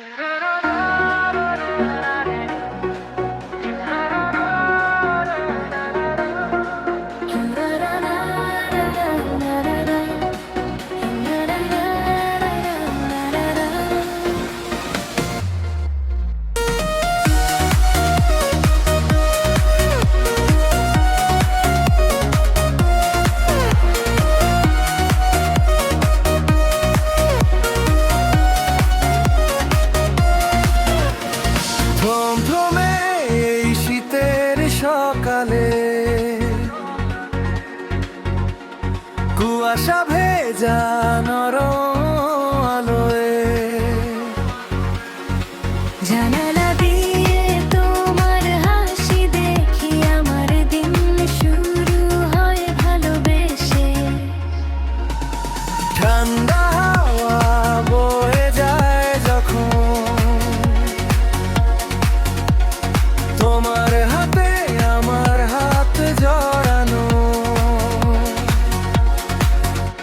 Ah. সকালে কুয়াশা ভেজা নর আলোয়। জানা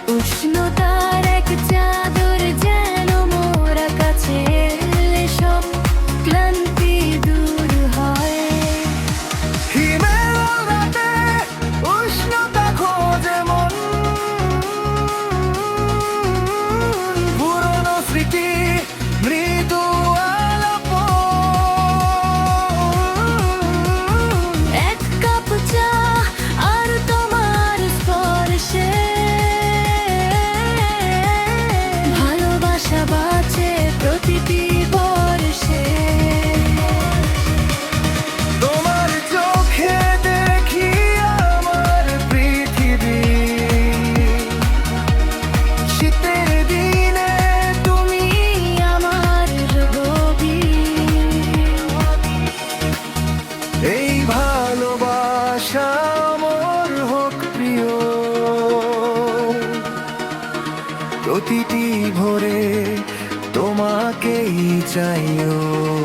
Oxi. প্রতিটি ভরে তোমাকেই চাইও।